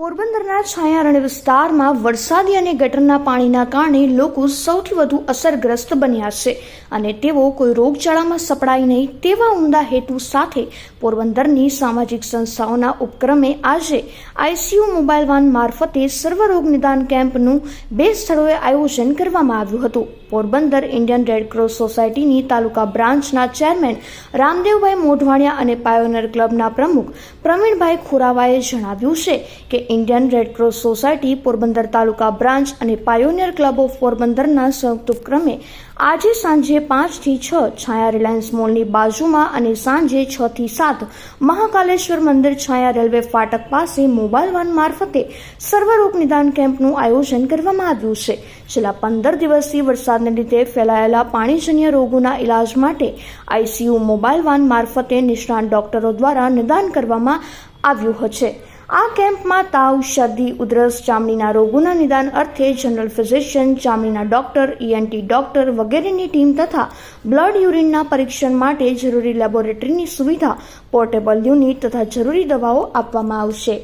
પોરબંદરના છાયારણ વિસ્તારમાં વરસાદી અને ગટરના પાણીના કારણે લોકો સૌથી વધુ અસરગ્રસ્ત બન્યા છે અને તેઓ કોઈ રોગચાળામાં સપડાય નહીં તેવા ઉમદા હેતુ સાથે પોરબંદરની સામાજિક સંસ્થાઓના ઉપક્રમે આજે આઈસીયુ મોબાઈલ વાન મારફતે સર્વરોગ નિદાન કેમ્પનું બે સ્થળોએ આયોજન કરવામાં આવ્યું હતું. પોરબંદર ઇન્ડિયન રેડક્રોસ સોસાયટીની તાલુકા બ્રાન્ચના ચેરમેન રામદેવભાઈ મોઢવાણિયા અને પાયોનર ક્લબના પ્રમુખ પ્રવીણભાઈ ખોરાવાએ જણાવ્યું છે કે Indian Red Cross society, Porbandar taluka branch અને પાયોનિયર ક્લબ ઓફ પોરબંદરના સંયુક્ત ઉપક્રમે આજે સાંજે પાંચથી છ છાયા રિલાયન્સ મોલની બાજુમાં અને સાંજે છ થી સાત મહાકાલેશ્વર મંદિર છાયા રેલવે ફાટક પાસે મોબાઈલ વાન મારફતે સર્વરોગ નિદાન કેમ્પનું આયોજન કરવામાં આવ્યું છે. છેલ્લા પંદર દિવસથી વરસાદને લીધે ફેલાયેલા પાણીજન્ય રોગોના ઇલાજ માટે આઈસીયુ મોબાઈલ વાન મારફતે નિષ્ણાત ડોક્ટરો દ્વારા નિદાન કરવામાં આવ્યું છે. આ કેમ્પમાં તાવ, શરદી, ઉધરસ, ચામડીના રોગોના નિદાન અર્થે જનરલ ફિઝિશિયન, ચામડીના ડોક્ટર ઈએનટી ડોક્ટર વગેરેની ટીમ તથા બ્લડ યુરિનના પરીક્ષણ માટે જરૂરી લેબોરેટરીની સુવિધા, પોર્ટેબલ યુનિટ તથા જરૂરી દવાઓ આપવામાં આવશે.